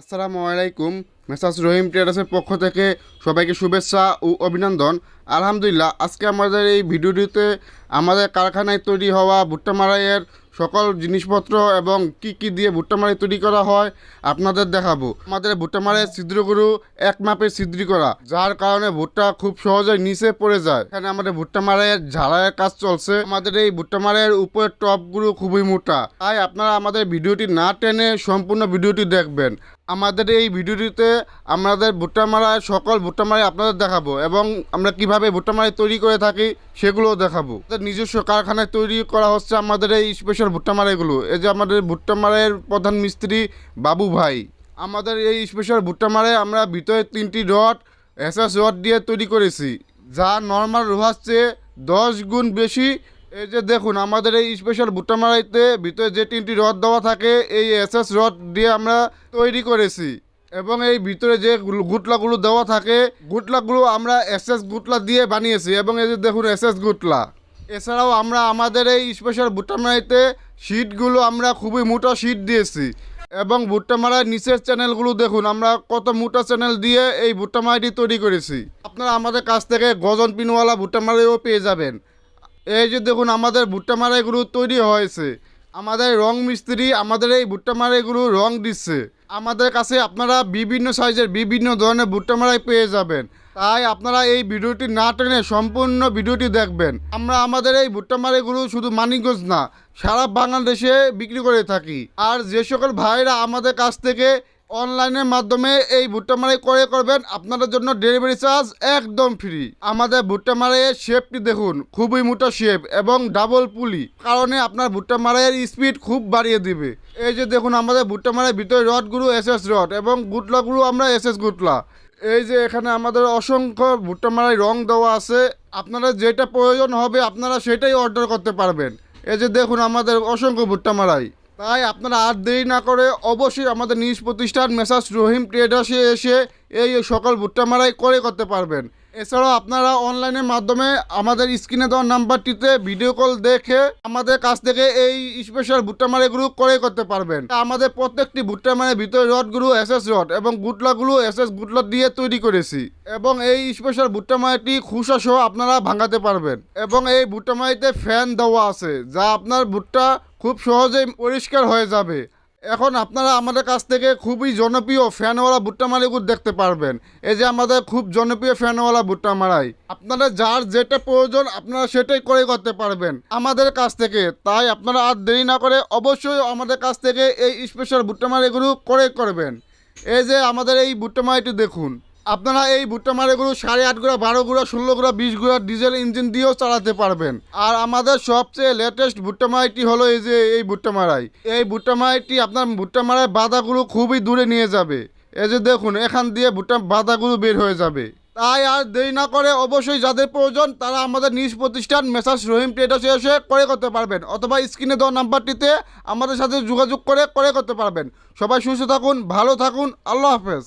আসসালামু আলাইকুম। মেসাজ রহিম ট্রেডার্সের পক্ষ থেকে সবাইকে শুভেচ্ছা ও অভিনন্দন। আলহামদুলিল্লাহ, আজকে আমাদের এই ভিডিওটিতে আমাদের কারখানায় তৈরি হওয়া ভুট্টা মারাইয়ের সকল জিনিসপত্র এবং কি কি দিয়ে ভুট্টা মারাই তৈরি করা হয় আপনাদের দেখাবো। আমাদের ভুট্টা মারাইয়ের ছিদ্রগুলো এক মাপে ছিদ্রি করা, যার কারণে ভুট্টা খুব সহজে নিচে পড়ে যায়। এখানে আমাদের ভুট্টা মারাইয়ের ঝাড়াইয়ের কাজ চলছে। আমাদের এই ভুট্টা মারাইয়ের উপরের টপগুলো খুবই মোটা। তাই আপনারা আমাদের ভিডিওটি না টেনে সম্পূর্ণ ভিডিওটি দেখবেন। আমাদের এই ভিডিওটিতে আমাদের ভুট্টা মারায় সকল ভুট্টা মারাই আপনাদের দেখাবো এবং আমরা কীভাবে ভুট্টা মারাই তৈরি করে থাকি সেগুলোও দেখাবো। নিজস্ব কারখানায় তৈরি করা হচ্ছে আমাদের এই স্পেশাল ভুট্টা মারাইগুলো এই যে আমাদের ভুট্টা মারাইয়ের প্রধান মিস্ত্রি বাবু ভাই, আমাদের এই স্পেশাল ভুট্টা মারাই আমরা ভিতরে তিনটি রড, এসএস রড দিয়ে তৈরি করেছি, যা নর্মাল লোহার চেয়ে দশ গুণ বেশি। এই যে দেখুন, আমাদের এই স্পেশাল ভুট্টা মারাইতে ভিতরে যে তিনটি রড দেওয়া থাকে, এই এসএস রড দিয়ে আমরা তৈরি করেছি। এবং এই ভিতরে যে গুটলাগুলো দেওয়া থাকে, গুটলাগুলো আমরা এসএস গুটলা দিয়ে বানিয়েছি। এবং এই যে দেখুন, এসএস গুটলা। এছাড়াও আমরা আমাদের এই স্পেশাল ভুট্টা মারাইতে শিটগুলো আমরা খুবই মোটা শিট দিয়েছি। এবং ভুট্টা মারার নিচের চ্যানেলগুলো দেখুন, আমরা কত মোটা চ্যানেল দিয়ে এই ভুট্টা মারাইটি তৈরি করেছি। আপনারা আমাদের কাছ থেকে গজন পিনওয়ালা ভুট্টা মারাইও পেয়ে যাবেন। এই যে দেখুন, আমাদের ভুট্টা মারাইগুলো তৈরি হয়েছে। আমাদের রং মিস্ত্রি আমাদের এই ভুট্টা মারাইগুলো রং দিচ্ছে। আমাদের কাছে আপনারা বিভিন্ন সাইজের বিভিন্ন ধরনের ভুট্টা মারাই পেয়ে যাবেন। তাই আপনারা এই ভিডিওটি না টেনে সম্পূর্ণ ভিডিওটি দেখবেন। আমরা আমাদের এই ভুট্টা মারাইগুলো শুধু মানিকগঞ্জ না, সারা বাংলাদেশে বিক্রি করে থাকি। আর যে সকল ভাইরা আমাদের কাছ থেকে অনলাইনের মাধ্যমে এই ভুট্টা মারাই করে করবেন। আপনাদের জন্য ডেলিভারি চার্জ একদম ফ্রি। আমাদের ভুট্টা মারাইয়ের শেপটি দেখুন। খুবই মোটা শেপ এবং ডাবল পুলি। কারণে আপনার ভুট্টা মারাইয়ের স্পিড খুব বাড়িয়ে দিবে। এই যে দেখুন, আমাদের ভুট্টা মারাইয়ের ভিতরে রডগুলো এস এস রড এবং গুটলাগুলো আমরা এস এস গুটলা এই যে এখানে আমাদের অসংখ্য ভুট্টা মারাই রং দেওয়া আছে। আপনারা যেটা প্রয়োজন হবে, আপনারা সেটাই অর্ডার করতে পারবেন। এই যে দেখুন, আমাদের অসংখ্য ভুট্টা মারাই তাই আপনারা আর দেরি না করে অবশ্যই আমাদের নিজ প্রতিষ্ঠান মেসাজ রহিম ট্রেডার্সে এসে এই সকল ভুট্টা মারাই করে করতে পারবেন। এছাড়াও আপনারা অনলাইনের মাধ্যমে আমাদের স্ক্রিনে দেওয়া নাম্বারটিতে ভিডিও কল দেখে আমাদের কাছ থেকে এই স্পেশাল ভুট্টা মারাইগুলো করে করতে পারবেন। আমাদের প্রত্যেকটি ভুট্টা মারের ভিতরে রডগুলো এস এস রড এবং গুটলাগুলো এস এস গুটলা দিয়ে তৈরি করেছি। এবং এই স্পেশাল ভুট্টা মারাইটি খুসা সহ আপনারা ভাঙাতে পারবেন। এবং এই ভুট্টা মারাইতে ফ্যান দেওয়া আছে, যা আপনার ভুট্টা খুব সহজেই পরিষ্কার হয়ে যাবে। এখন আপনারা আমাদের কাছ থেকে খুবই জনপ্রিয় ফ্যানওয়ালা ভুট্টা মারিগুলো দেখতে পারবেন। এই যে আমাদের খুব জনপ্রিয় ফ্যানওয়ালা ভুট্টা মারাই আপনারা যার যেটা প্রয়োজন, আপনারা সেটাই করে করতে পারবেন আমাদের কাছ থেকে। তাই আপনারা আর দেরি না করে অবশ্যই আমাদের কাছ থেকে এই স্পেশাল ভুট্টা মারিগুলো করে করবেন। এই যে আমাদের এই ভুট্টা মারিটি দেখুন। আপনারা এই ভুট্টা মারে মারাইগুলো সাড়ে আট গুঁড়া, বারো গুঁড়া, ষোলো গুঁড়া, বিশ গুঁড়া ডিজেল ইঞ্জিন দিয়েও চালাতে পারবেন। আর আমাদের সবচেয়ে লেটেস্ট ভুট্টা মারাইটি হলো এই যে এই ভুট্টা মারাই এই ভুট্টা মারাইটি আপনার ভুট্টা মারাই বাধাগুলো খুবই দূরে নিয়ে যাবে। এই যে দেখুন, এখান দিয়ে ভুট্টা বাধাগুলো বের হয়ে যাবে। তাই আর দেরি না করে অবশ্যই যাদের প্রয়োজন তারা আমাদের নিজ প্রতিষ্ঠান মেসাজ রহিম ট্রেডার্সে এসে করে করতে পারবেন। অথবা স্ক্রিনে দেওয়া নাম্বারটিতে আমাদের সাথে যোগাযোগ করে করে করতে পারবেন। সবাই সুস্থ থাকুন, ভালো থাকুন, আল্লাহ হাফেজ।